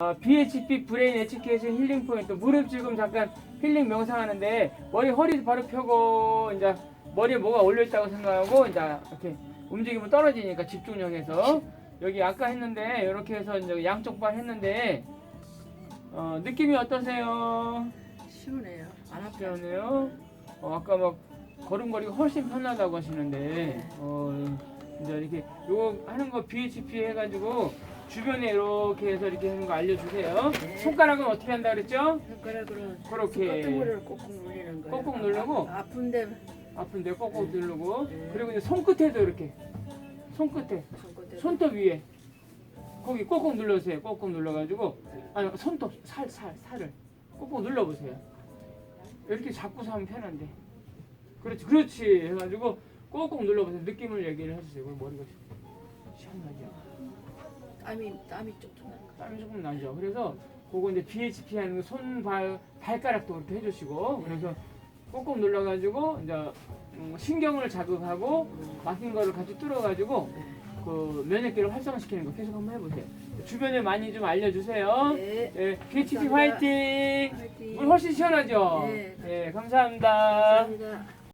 어, BHP 브레인 에듀케이션 힐링 포인트 무릎 지금 잠깐 힐링 명상하는데 머리 허리 바로 펴고 이제 머리에 뭐가 올려 있다고 생각하고 이제 이렇게 움직이면 떨어지니까 집중력에서 여기 아까 했는데 이렇게 해서 이제 양쪽 발 했는데 어, 느낌이 어떠세요? 시원해요. 안 아파요. 시원해요? 어, 아까 막 걸음걸이가 훨씬 편하다고 하시는데 네. 어, 이제 이렇게 요거 하는 거 BHP 해가지고 주변에 이렇게 해서 이렇게 하는 거 알려주세요. 네. 손가락은 어떻게 한다 그랬죠? 손가락으로 그렇게 콧등물을 꼭꼭 누르는 거예요. 꼭꼭 누르고? 아, 아픈데 아픈데 꼭꼭 누르고 네. 그리고 이제 손끝에도 이렇게 손끝에 손끝에 손톱 위에 거기 꼭꼭 눌러주세요. 꼭꼭 눌러가지고 아니 손톱 살 살 살 을 꼭꼭 눌러보세요. 이렇게 잡고서 하면 편한데. 그렇지 그렇지 해가지고 꼭꼭 눌러보세요. 느낌을 얘기를 해주세요. 그럼 머리가 시원하죠. 땀이 땀이 쪽쪽 나는 거. 땀이 조금 나죠. 그래서 그거 이제 BHP 하는 거 손발 발가락도 그렇게 해주시고 그래서 꼭꼭 눌러가지고 이제 음, 신경을 자극하고 막힌 거를 같이 뚫어가지고 그 면역기를 활성화시키는 거 계속 한번 해보세요. 주변에 많이 좀 알려주세요. 네. 예, BHP. 화이팅! 화이팅. 물 훨씬 시원하죠? 네. 예, 감사합니다. 감사합니다.